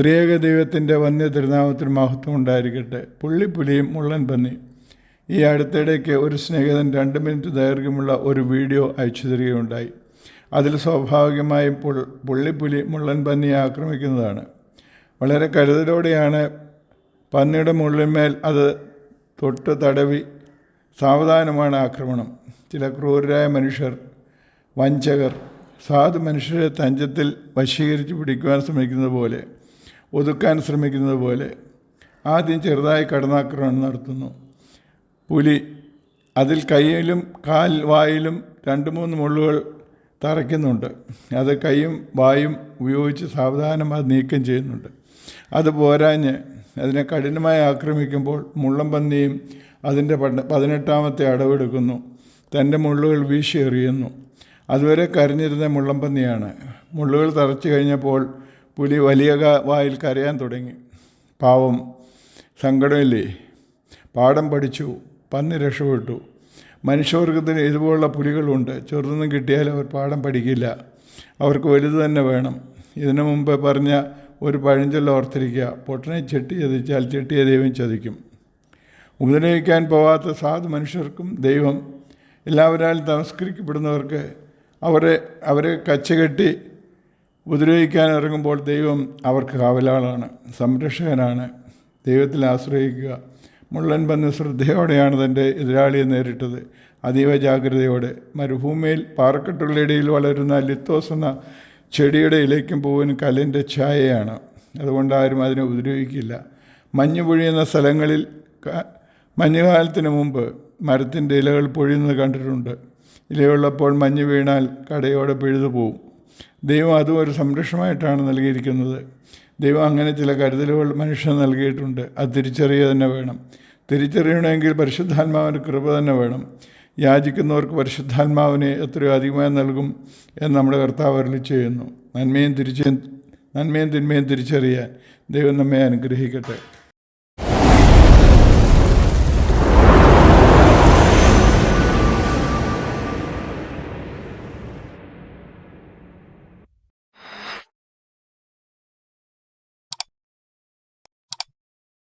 ത്രിയേക ദൈവത്തിന്റെ വന്യ തിരുനാമത്തിന് മഹത്വം ഉണ്ടായിരിക്കട്ടെ. പുള്ളിപ്പുലിയും മുള്ളൻ പന്നി. ഈ അടുത്തിടയ്ക്ക് ഒരു സ്നേഹിതൻ രണ്ട് മിനിറ്റ് ദൈർഘ്യമുള്ള ഒരു വീഡിയോ അയച്ചു തരികയുണ്ടായി. അതിൽ സ്വാഭാവികമായും പുള്ളിപ്പുലി മുള്ളൻ പന്നിയെ ആക്രമിക്കുന്നതാണ്. വളരെ കരുതലോടെയാണ് പന്നിയുടെ മുള്ളിന്മേൽ അത് തൊട്ട് തടവി സാവധാനമാണ് ആക്രമണം. ചില ക്രൂരരായ മനുഷ്യർ വഞ്ചകർ സാധു മനുഷ്യരെ തഞ്ചത്തിൽ വശീകരിച്ച് പിടിക്കുവാൻ ശ്രമിക്കുന്നത് പോലെ ഒതുക്കാൻ ശ്രമിക്കുന്നത് പോലെ ആദ്യം ചെറുതായി കടന്നാക്രമണം നടത്തുന്നു. പുലി അതിൽ കൈയിലും കാൽ വായിലും രണ്ട് മൂന്ന് മുള്ളുകൾ തറയ്ക്കുന്നുണ്ട്. അത് കൈയും വായും ഉപയോഗിച്ച് സാവധാനം അത് നീക്കം ചെയ്യുന്നുണ്ട്. അത് പോരാഞ്ഞ് അതിനെ കഠിനമായി ആക്രമിക്കുമ്പോൾ മുള്ളം പന്നിയും അതിന്റെ പതിനെട്ടാമത്തെ അടവെടുക്കുന്നു. തന്റെ മുള്ളുകൾ വീശി എറിയുന്നു. അതുവരെ കരഞ്ഞിരുന്ന മുള്ളംപന്നിയാണ് മുള്ളുകൾ തറച്ചു കഴിഞ്ഞപ്പോൾ പുലി വലിയ വായിൽ കരയാൻ തുടങ്ങി. പാവം. സങ്കടമില്ലേ? പാഠം പഠിച്ചു. പന്നി രക്ഷപ്പെട്ടു. മനുഷ്യവർഗത്തിന് ഇതുപോലുള്ള പുലികളുണ്ട്. ചെറുതൊന്നും കിട്ടിയാൽ അവർ പാഠം പഠിക്കില്ല. അവർക്ക് വലുത് തന്നെ വേണം. ഇതിനു മുമ്പ് പറഞ്ഞ ഒരു പഴഞ്ചൊല്ല ഓർത്തിരിക്കുക. പൊട്ടനെ ചെട്ടി ചതിച്ചാൽ ചെട്ടിയെ ദൈവം ചതിക്കും. ഉപദ്രവിക്കാൻ പോവാത്ത സാധു മനുഷ്യർക്കും ദൈവം. എല്ലാവരാലും തമസ്കരിക്കപ്പെടുന്നവർക്ക് അവരെ അവരെ കച്ചകെട്ടി ഉപദ്രവിക്കാൻ ഇറങ്ങുമ്പോൾ ദൈവം അവർക്ക് കാവലാളാണ് സംരക്ഷകനാണ്. ദൈവത്തിൽ ആശ്രയിക്കുക. മുള്ളൻ പന്ന് ശ്രദ്ധയോടെയാണ് തന്റെ എതിരാളിയെ നേരിട്ടത്. അതീവ ജാഗ്രതയോടെ മരുഭൂമിയിൽ പാറക്കെട്ടുള്ള ഇടയിൽ വളരുന്ന ലിത്തോസ് എന്ന ചെടിയുടെ ഇലയ്ക്കും പൂവിനും കല്ലിന്റെ ഛായയാണ്. അതുകൊണ്ട് ആരും അതിനെ ഉപദ്രവിക്കില്ല. മഞ്ഞ് പൊഴിയുന്ന സ്ഥലങ്ങളിൽ മഞ്ഞുകാലത്തിന് മുമ്പ് മരത്തിന്റെ ഇലകൾ പൊഴിയുന്നത് കണ്ടിട്ടുണ്ട്. ഇലയുള്ളപ്പോൾ മഞ്ഞ് വീണാൽ കടയോടെ പിഴുതു പോവും. ദൈവം അതും ഒരു സംരക്ഷണമായിട്ടാണ് നൽകിയിരിക്കുന്നത്. ദൈവം അങ്ങനെ ചില കരുതലുകൾ മനുഷ്യന് നൽകിയിട്ടുണ്ട്. അത് തിരിച്ചറിയുക തന്നെ വേണം. തിരിച്ചറിയണമെങ്കിൽ പരിശുദ്ധാത്മാവിന്റെ കൃപ തന്നെ വേണം. യാചിക്കുന്നവർക്ക് പരിശുദ്ധാത്മാവിനെ എത്രയോ അധികമായി നൽകും എന്ന് നമ്മുടെ കർത്താവ് അരളി ചെയ്യുന്നു. നന്മയും തിരിച്ച് നന്മയും തിന്മയും തിരിച്ചറിയാൻ ദൈവം നമ്മെ അനുഗ്രഹിക്കട്ടെ.